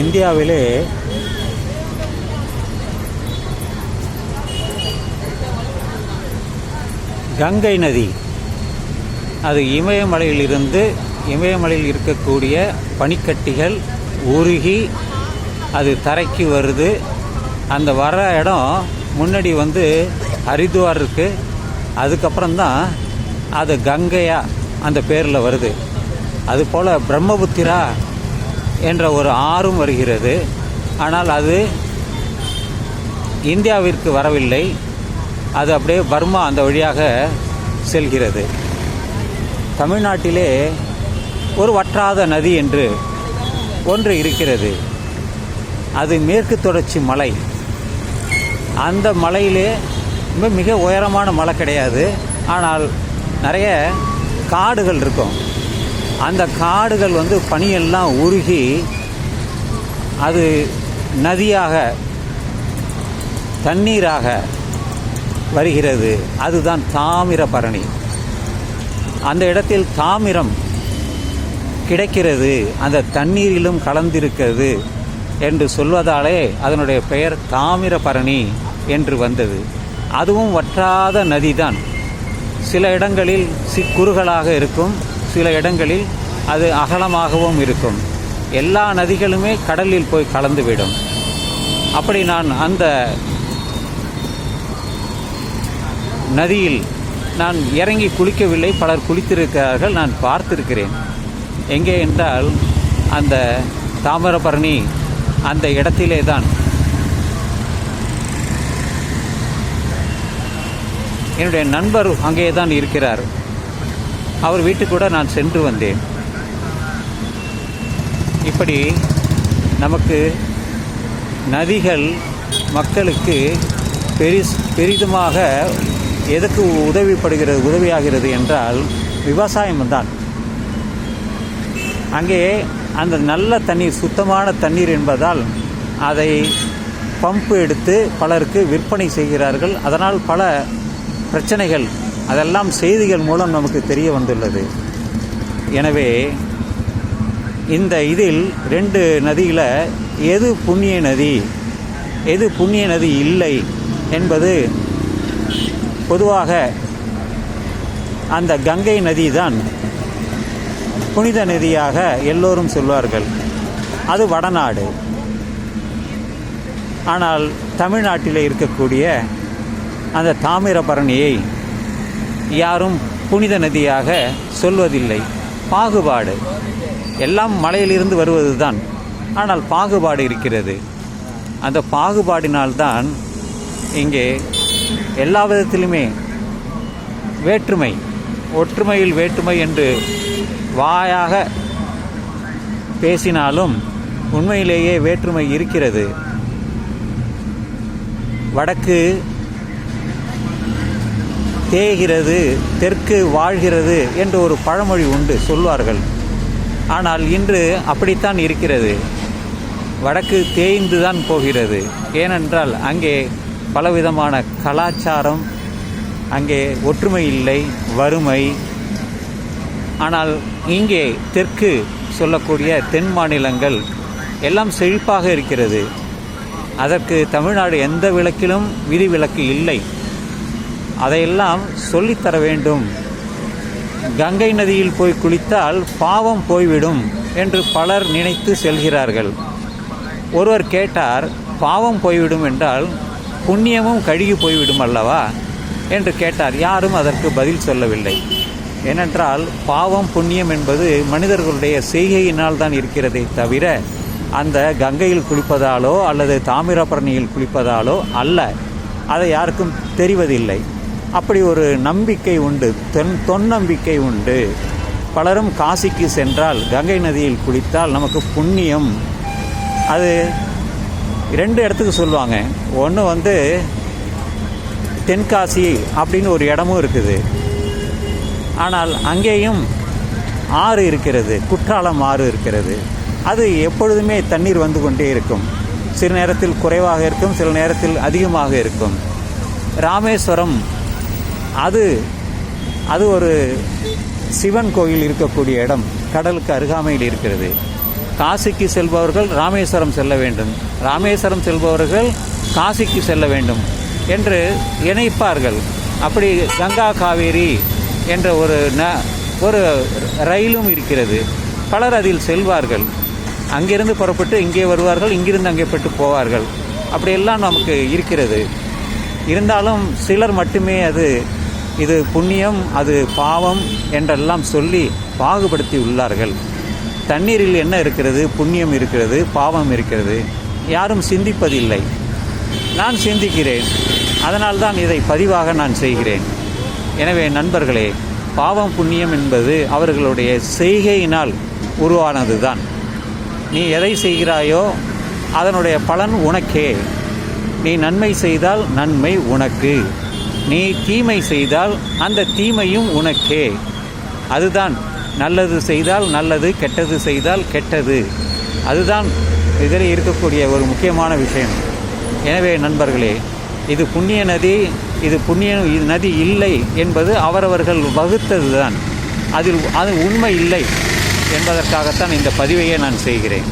இந்தியாவிலே கங்கை நதி அது இமயமலையிலிருந்து இமயமலையில் இருக்கக்கூடிய பனிக்கட்டிகள் உருகி அது தரைக்கு வருது. அந்த வர இடம் முன்னாடி வந்து ஹரித்வார் இருக்குது அதுக்கப்புறம்தான் அது கங்கையா அந்த பேரில் வருது. அதுபோல் பிரம்மபுத்திரா என்ற ஒரு ஆறும் வருகிறது. ஆனால் அது இந்தியாவிற்கு வரவில்லை. அது அப்படியே பர்மா அந்த வழியாக செல்கிறது. தமிழ்நாட்டிலே ஒரு வற்றாத நதி என்று ஒன்று இருக்கிறது. அது மேற்கு தொடர்ச்சி மலை. அந்த மலையிலே மிக மிக உயரமான மலை கிடையாது. ஆனால் நிறைய காடுகள் இருக்கும். அந்த காடுகள் வந்து பனியெல்லாம் உருகி அது நதியாக தண்ணீராக வருகிறது. அதுதான் தாமிரபரணி அந்த இடத்தில் தாமிரம் கிடைக்கிறது. அந்த தண்ணீரிலும் கலந்திருக்கிறது என்று சொல்வதாலே அதனுடைய பெயர் தாமிரபரணி என்று வந்தது. அதுவும் வற்றாத நதிதான். சில இடங்களில் சிக்குறுகளாக இருக்கும். சில இடங்களில் அது அகலமாகவும் இருக்கும். எல்லா நதிகளுமே கடலில் போய் கலந்துவிடும். அப்படி நான் அந்த நதியில் நான் இறங்கி குளிக்கவில்லை. பலர் குளித்திருக்கிறார்கள். நான் பார்த்திருக்கிறேன். எங்கே என்றால் அந்த தாமிரபரணி அந்த இடத்திலே தான். என்னுடைய நண்பர் அங்கே தான் இருக்கிறார். அவர் வீட்டுக்கு கூட நான் சென்று வந்தேன். இப்படி நமக்கு நதிகள் மக்களுக்கு பெரிஸ் பெரிதுமாக எதுக்கு உதவிப்படுகிறது உதவியாகிறது என்றால் விவசாயம்தான் அங்கே அந்த நல்ல தண்ணீர் சுத்தமான தண்ணீர் என்பதால் அதை பம்பு எடுத்து பலருக்கு விற்பனை செய்கிறார்கள். அதனால் பல பிரச்சனைகள் அதெல்லாம் செய்திகள் மூலம் நமக்கு தெரிய வந்துள்ளது. எனவே இந்த இதில் ரெண்டு நதியில் எது புண்ணிய நதி எது புண்ணிய நதி இல்லை என்பது பொதுவாக அந்த கங்கை நதி தான் புனித நதியாக எல்லோரும் சொல்வார்கள். அது வடநாடு. ஆனால் தமிழ்நாட்டில் இருக்கக்கூடிய அந்த தாமிரபரணியை யாரும் புனித நதியாக சொல்வதில்லை. பாகுபாடு. எல்லாம் மலையிலிருந்து வருவது தான் ஆனால் பாகுபாடு இருக்கிறது. அந்த பாகுபாடினால்தான் இங்கே எல்லா விதத்திலுமே வேற்றுமை ஒற்றுமையில் வேற்றுமை என்று வாயாக பேசினாலும் உண்மையிலேயே வேற்றுமை இருக்கிறது. வடக்கு தேய்கிறது தெற்கு வாழ்கிறது என்று ஒரு பழமொழி உண்டு சொல்வார்கள். ஆனால் இன்று அப்படித்தான் இருக்கிறது. வடக்கு தேய்ந்து தான் போகிறது. ஏனென்றால் அங்கே பலவிதமான கலாச்சாரம் அங்கே ஒற்றுமை இல்லை வறுமை. ஆனால் இங்கே தெற்கு சொல்லக்கூடிய தென் மாநிலங்கள் எல்லாம் செழிப்பாக இருக்கிறது. அதற்கு தமிழ்நாடு எந்த விளக்கிலும் விதிவிலக்கு இல்லை. அதையெல்லாம் சொல்லித்தர வேண்டும். கங்கை நதியில் போய் குளித்தால் பாவம் போய்விடும் என்று பலர் நினைத்து செல்கிறார்கள். ஒருவர் கேட்டார் பாவம் போய்விடும் என்றால் புண்ணியமும் கழுகி போய்விடும் அல்லவா? என்று கேட்டார். யாரும் அதற்கு பதில் சொல்லவில்லை. ஏனென்றால் பாவம் புண்ணியம் என்பது மனிதர்களுடைய செய்கையினால் தான் இருக்கிறதே தவிர அந்த கங்கையில் குளிப்பதாலோ அல்லது தாமிரபரணியில் குளிப்பதாலோ அல்ல. அதை யாருக்கும் தெரிவதில்லை. அப்படி ஒரு நம்பிக்கை உண்டு தொன் தொன்னம்பிக்கை உண்டு. பலரும் காசிக்கு சென்றால் கங்கை நதியில் குளித்தால் நமக்கு புண்ணியம். அது ரெண்டு இடத்துக்கு சொல்லுவாங்க. ஒன்று வந்து தென்காசி அப்படின்னு ஒரு இடமும் இருக்குது. ஆனால் அங்கேயும் ஆறு இருக்கிறது குற்றாலம் ஆறு இருக்கிறது. அது எப்பொழுதுமே தண்ணீர் வந்து கொண்டே இருக்கும். சில நேரத்தில் குறைவாக இருக்கும் சில நேரத்தில் அதிகமாக இருக்கும். ராமேஸ்வரம் அது அது ஒரு சிவன் கோயில் இருக்கக்கூடிய இடம். கடலுக்கு அருகாமையில் இருக்கிறது. காசிக்கு செல்பவர்கள் ராமேஸ்வரம் செல்ல வேண்டும். ராமேஸ்வரம் செல்பவர்கள் காசிக்கு செல்ல வேண்டும் என்று இணைப்பார்கள். அப்படி கங்கா காவேரி என்ற ஒரு ந ஒரு ரயிலும் இருக்கிறது. பலர் அதில் செல்வார்கள். அங்கிருந்து புறப்பட்டு இங்கே வருவார்கள் இங்கிருந்து அங்கே பட்டு போவார்கள். அப்படியெல்லாம் நமக்கு இருக்கிறது. இருந்தாலும் சிலர் மட்டுமே அது இது புண்ணியம் அது பாவம் என்றெல்லாம் சொல்லி பாகுபடுத்தி உள்ளார்கள். தண்ணீரில் என்ன இருக்கிறது? புண்ணியம் இருக்கிறது பாவம் இருக்கிறது. யாரும் சிந்திப்பதில்லை. நான் சிந்திக்கிறேன். அதனால்தான் இதை பதிவாக நான் செய்கிறேன். எனவே நண்பர்களே பாவம் புண்ணியம் என்பது அவர்களுடைய செய்கையினால் உருவானது தான் நீ எதை செய்கிறாயோ அதனுடைய பலன் உனக்கே. நீ நன்மை செய்தால் நன்மை உனக்கு. நீ தீமை செய்தால் அந்த தீமையும் உனக்கே. அதுதான் நல்லது செய்தால் நல்லது கெட்டது செய்தால் கெட்டது. அதுதான் இதில் இருக்கக்கூடிய ஒரு முக்கியமான விஷயம். எனவே நண்பர்களே இது புண்ணிய நதி இது புண்ணிய நதி இல்லை என்பது அவரவர்கள் வகுத்தது தான் அதில் அது உண்மை இல்லை என்பதற்காகத்தான் இந்த பதிவையே நான் செய்கிறேன்.